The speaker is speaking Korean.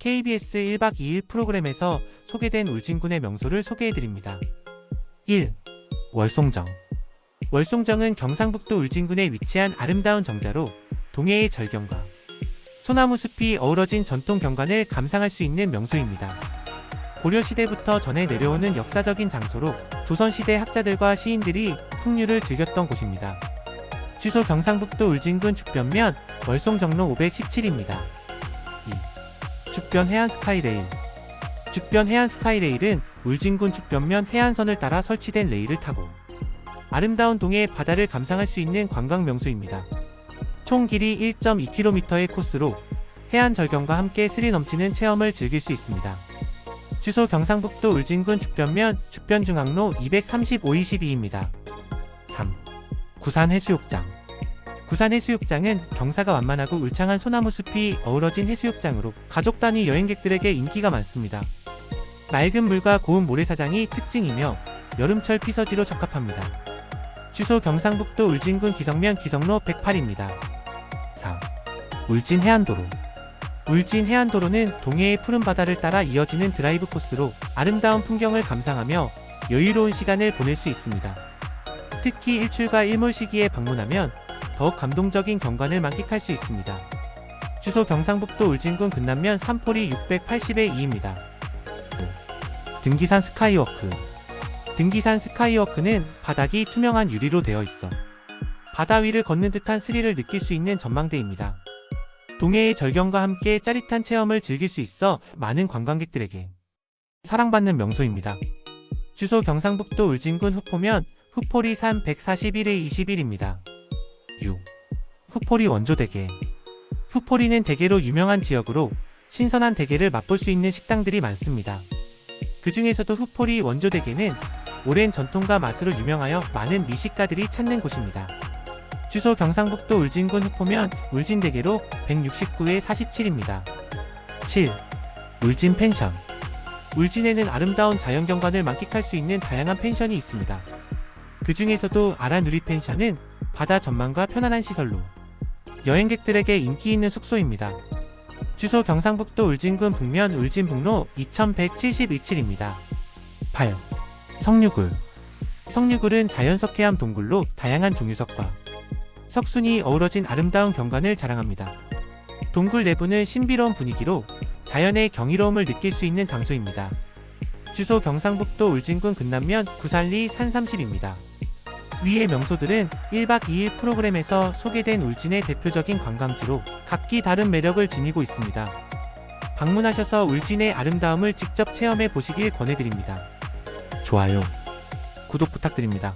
KBS 1박 2일 프로그램에서 소개된 울진군의 명소를 소개해드립니다. 1. 월송정 월송정은 경상북도 울진군에 위치한 아름다운 정자로 동해의 절경과 소나무 숲이 어우러진 전통 경관을 감상할 수 있는 명소입니다. 고려시대부터 전해 내려오는 역사적인 장소로 조선시대 학자들과 시인들이 풍류를 즐겼던 곳입니다. 주소 경상북도 울진군 죽변면 월송정로 517입니다. 2. 죽변 해안 스카이레일 죽변 해안 스카이레일은 울진군 죽변면 해안선을 따라 설치된 레일을 타고 아름다운 동해의 바다를 감상할 수 있는 관광 명소입니다. 총 길이 1.2km의 코스로 해안 절경과 함께 스릴 넘치는 체험을 즐길 수 있습니다. 주소 경상북도 울진군 죽변면 죽변중앙로 235-22입니다. 3. 구산 해수욕장 구산 해수욕장은 경사가 완만하고 울창한 소나무 숲이 어우러진 해수욕장으로 가족 단위 여행객들에게 인기가 많습니다. 맑은 물과 고운 모래사장이 특징이며 여름철 피서지로 적합합니다. 주소 경상북도 울진군 기성면 기성로 108입니다. 4. 울진 해안도로 울진 해안도로는 동해의 푸른 바다를 따라 이어지는 드라이브 코스로 아름다운 풍경을 감상하며 여유로운 시간을 보낼 수 있습니다. 특히 일출과 일몰 시기에 방문하면 더욱 감동적인 경관을 만끽할 수 있습니다. 주소 경상북도 울진군 근남면 삼포리 680의 2입니다. 등기산 스카이워크 등기산 스카이워크는 바닥이 투명한 유리로 되어 있어 바다 위를 걷는 듯한 스릴을 느낄 수 있는 전망대입니다. 동해의 절경과 함께 짜릿한 체험을 즐길 수 있어 많은 관광객들에게 사랑받는 명소입니다. 주소 경상북도 울진군 후포면 후포리 산 141의 21입니다. 6. 후포리 원조대게 후포리는 대게로 유명한 지역으로 신선한 대게를 맛볼 수 있는 식당들이 많습니다. 그 중에서도 후포리 원조대게는 오랜 전통과 맛으로 유명하여 많은 미식가들이 찾는 곳입니다. 주소 경상북도 울진군 후포면 울진대게로 169의 47입니다. 7. 울진 펜션 울진에는 아름다운 자연경관을 만끽할 수 있는 다양한 펜션이 있습니다. 그 중에서도 아라누리 펜션은 바다 전망과 편안한 시설로 여행객들에게 인기 있는 숙소입니다. 주소 경상북도 울진군 북면 울진북로 2172입니다. 8. 석류굴 석류굴은 자연석 해암 동굴로 다양한 종유석과 석순이 어우러진 아름다운 경관을 자랑합니다. 동굴 내부는 신비로운 분위기로 자연의 경이로움을 느낄 수 있는 장소입니다. 주소 경상북도 울진군 근남면 구산리 산 30입니다. 위의 명소들은 1박 2일 프로그램에서 소개된 울진의 대표적인 관광지로 각기 다른 매력을 지니고 있습니다. 방문하셔서 울진의 아름다움을 직접 체험해 보시길 권해드립니다. 좋아요, 구독 부탁드립니다.